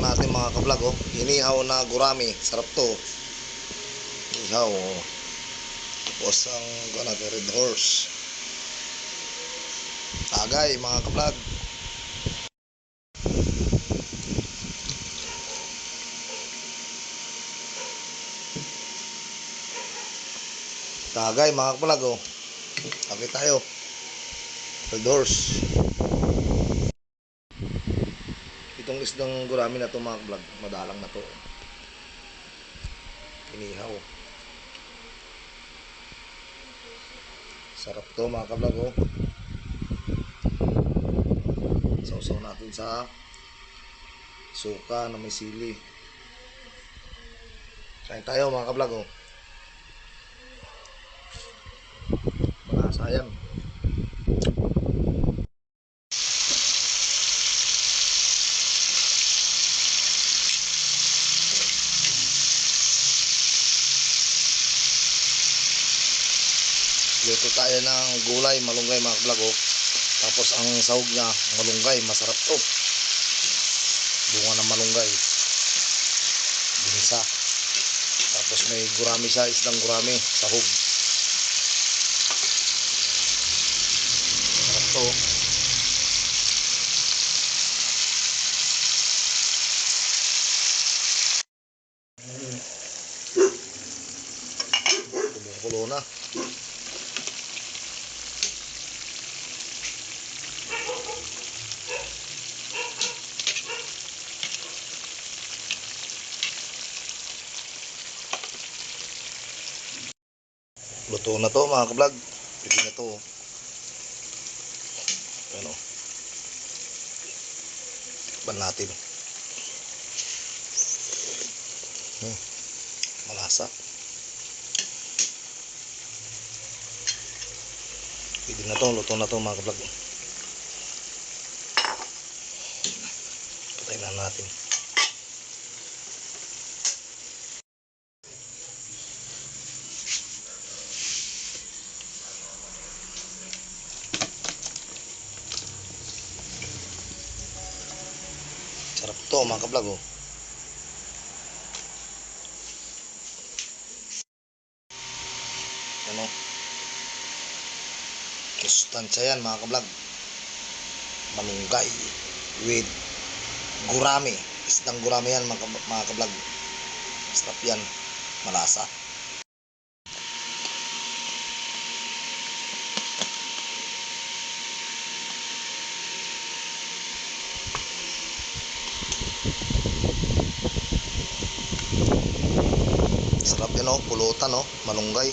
pulutan natin mga kablog oh. Inihaw na gurami. Sarap to. Inihaw oh. Tapos ang natin, red horse. Tagay mga kablog. Tagay mga kablog oh. Tagay tayo. Red horse. Itong isdang gurami na to mga vlog, madalang na to. Inihaw. Sarap to mga kablog oh. Sausaw natin sa suka na may sili. Kain tayo mga kablog oh. Malasa yan. Luto tayo ng gulay, malunggay mga kablog oh. Tapos ang sahog niya, malunggay, masarap to. Bunga ng malunggay. Ginisa. Tapos may gurami siya, isdang gurami, sahog. Sarap to. oh. Kumukulo na. Luto na to mga kablog. Pwede na to. Ano. Tikpan natin. Hmm. Malasa. Pwede na to. Luto na to mga kablog. Patay na natin. To mga kablog oh. Ano? Sustansya yan mga kablog. Malunggay with gurami. Isdang gurami yan mga, kab- mga kablog. Sarap yan. Malasa. Sarap yan oh. Pulutan oh. Malunggay.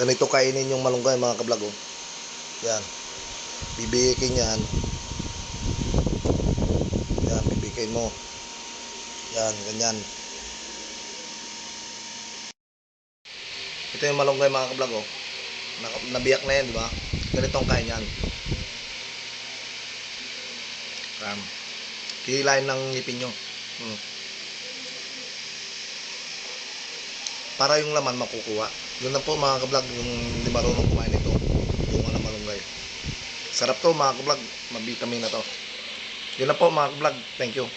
ganito kainin yung malunggay mga kablog oh. yan bibikin yan yan bibikin mo yan ganyan ito yung malunggay mga kablog oh. Na- nabiyak na yan di ba ganitong kain yan Ram. Kilain ng ngipin nyo. Hmm. Para yung laman makukuha. Yun na po mga kablog, yung hindi marunong kumain ito. Bunga ng malunggay. Sarap to mga kablog, mabitamin na to. Yun na po mga kablog, thank you.